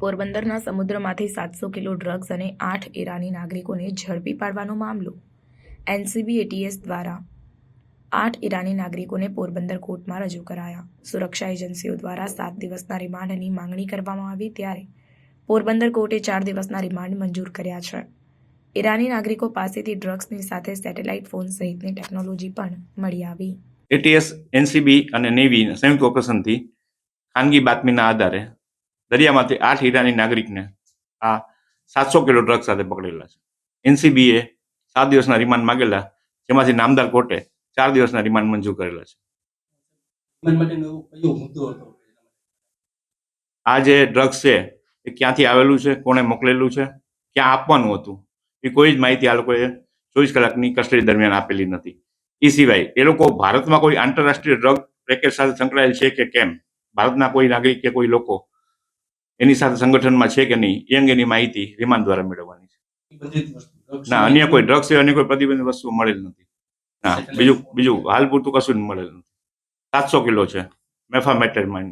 પોરબંદરના સમુદ્રમાંથી સાતસો kilo drugs અને આઠ ઈરાની નાગરિકોને ઝડપી પાડવાનો મામલો. એનસીબી, એટીએસ દ્વારા આઠ ઈરાની નાગરિકોને પોરબંદર કોર્ટમાં રજૂ કરાયા. સુરક્ષા એજન્સીઓ દ્વારા સાત દિવસના રિમાન્ડની માંગણી કરવામાં આવી ત્યારે પોરબંદર કોર્ટે ચાર દિવસના રિમાન્ડ મંજૂર કર્યા છે. ઈરાની નાગરિકો પાસેથી ડ્રગ્સની સાથે સેટેલાઇટ ફોન સહિતની ટેકનોલોજી પણ મળી આવી. એટીએસ, એનસીબી અને નેવી સંયુક્ત ઓપરેશનથી ખાનગી બાતમીના આધારે દરિયામાંથી આઠ ઈરાની નાગરિકને આ સાતસો કિલો ડ્રગ સાથે પકડેલા છે. એનસીબીએ સાત દિવસના રિમાન્ડ માંગેલા જેમાંથી નામદાર કોર્ટે ચાર દિવસના રિમાન્ડ મંજૂર કરેલા છે. આ જે ડ્રગ્સ છે એ ક્યાંથી આવેલું છે કોણે મોકલેલું છે ક્યાં આપવાનું હતું એ કોઈ જ માહિતી આ લોકોએ ચોવીસ કલાકની કસ્ટડી દરમિયાન આપેલી નથી. એ સિવાય એ લોકો ભારતમાં કોઈ આંતરરાષ્ટ્રીય ડ્રગ પેકેજ સાથે સંકળાયેલ છે કે કેમ? ભારતના કોઈ નાગરિક કે કોઈ લોકો એની સાથે સંગઠનમાં છે કે નહીં એ અંગેની માહિતી રિમાન્ડ દ્વારા મેળવવાની છે. ના અન્ય કોઈ ડ્રગ્સ અન્ય કોઈ પ્રતિબંધિત વસ્તુ મળેલ નથી. ના બીજું બીજું હાલ પૂરતું કશું જ મળેલ નથી. સાતસો કિલો છે મેફામેટેરમાઇન